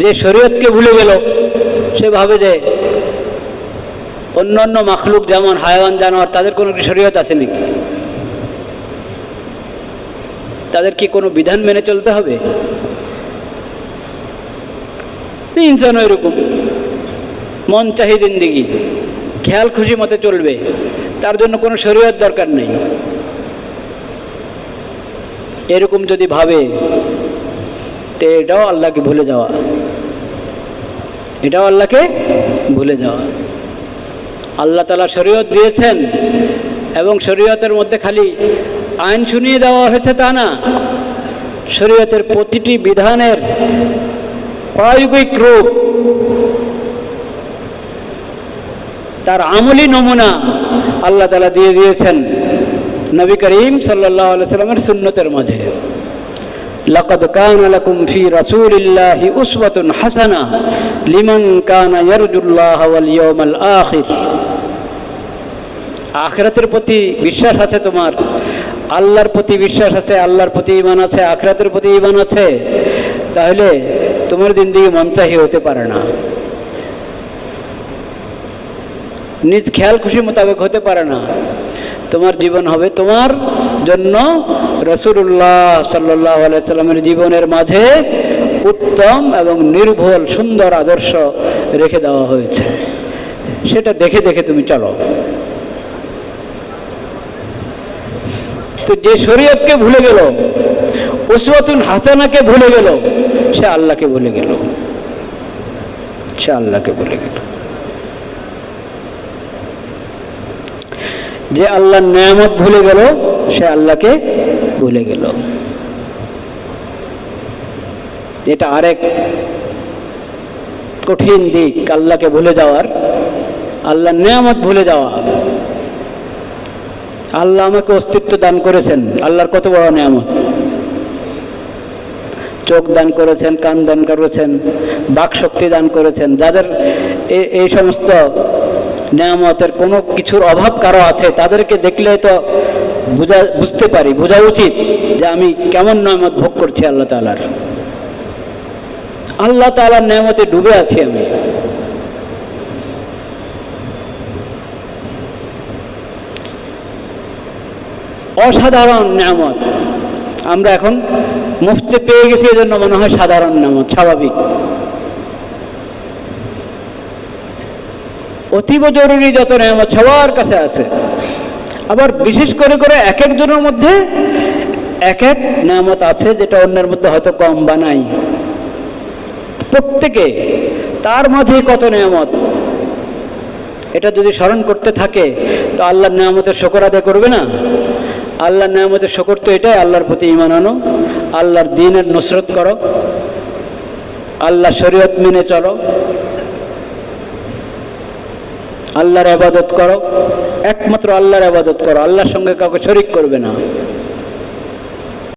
যে শরীয়তকে ভুলে গেল, সে ভাবে যে অন্য অন্য মাখলুক যেমন হায়াওয়ান জানোয়ার, তাদের কোনো শরীয়ত আছে নাকি? তাদের কি কোনো বিধান মেনে চলতে হবে? ইনসানও এরকম। মন চাহি দিন খেয়াল খুশি মতে চলবে। তার জন্য কোনো শরীয়ত দরকার নেই। এরকম যদি ভাবে, তো এটাও আল্লাহকে ভুলে যাওয়া। এটাও আল্লাহকে ভুলে যাওয়া। আল্লাহ তালা শরীয়ত দিয়েছেন এবং শরীয়তের মধ্যে খালি আইন শুনিয়ে দেওয়া হয়েছে তা না, শরীয়তের প্রতিটি বিধানের প্রায়োগিক রূপ, তার আমলি নমুনা আল্লাহ তালা দিয়ে দিয়েছেন নবী করিম সাল্লাহ সাল্লামের সুন্নতের মাঝে। لقد كان لكم في رسول الله أسوة حسنة لمن كان يرجو الله واليوم الآخر আখরাতের প্রতি বিশ্বাস আছে তোমার আল্লাহর প্রতি বিশ্বাস আছে আল্লাহর প্রতি ইমান আছে আখরাতের প্রতি ইমান আছে তাহলে তোমার দিন দিকে মনচাহি হতে পারে না নিজ খেয়াল খুশি মোতাবেক হতে পারে না তোমার জীবন হবে তোমার জন্য রসুল্লাহ সাল্লাহ আলাইসাল্লামের জীবনের মাঝে উত্তম এবং নির্ভুল, সুন্দর আদর্শ রেখে দেওয়া হয়েছে। সেটা দেখে দেখে তুমি চলো। তো যে শরীয়তকে ভুলে গেল ওসওয়াতুন হাসানাকে ভুলে গেল, সে আল্লাহকে ভুলে গেল। সে আল্লাহকে ভুলে গেল। যে আল্লাহর নিয়ামত ভুলে গেল, সে আল্লাহকে ভুলে গেল। এটা আরেক কঠিন দিক, আল্লাহকে ভুলে যাওয়ার। আল্লাহর নিয়ামত ভুলে যাওয়া। আল্লাহ আমাকে অস্তিত্ব দান করেছেন। আল্লাহর কত বড় নিয়ামত। চোখ দান করেছেন, কান দান করেছেন বাক শক্তি দান করেছেন। যাদের এই সমস্ত নিয়ামতের কোনো কিছুর অভাব কারও আছে, তাদেরকে দেখলে তো বুঝা, বুঝতে পারি, বোঝা উচিত যে আমি কেমন নিয়ামত ভোগ করছি আল্লাহ তালার আল্লাহ তালার নিয়ামতে ডুবে আছি আমি। অসাধারণ নিয়ামত। আমরা এখন মুফতে পেয়ে গেছি, এজন্য মনে হয় সাধারণ নিয়ামত, স্বাভাবিক। অতীব জরুরি যত নিয়ামত সবার কাছে আছে। আবার বিশেষ করে করে এক একজনের মধ্যে এক এক নিয়ামত আছে যেটা অন্যের মধ্যে হয়তো কম বা নাই। প্রত্যেকে তার মাঝে কত নিয়ামত? এটা যদি স্মরণ করতে থাকে, তো আল্লাহর নিয়ামতের শকর আদায় করবে না? আল্লাহর নিয়ামতের শকর তো এটাই, আল্লাহর প্রতি ইমান আনো, আল্লাহর দিনের নসরত করো, আল্লাহ শরীয়ত মেনে চলো আল্লাহর আবাদত করো। একমাত্র আল্লাহর আবাদত করো। আল্লাহর সঙ্গে কাউকে শরিক করবে না।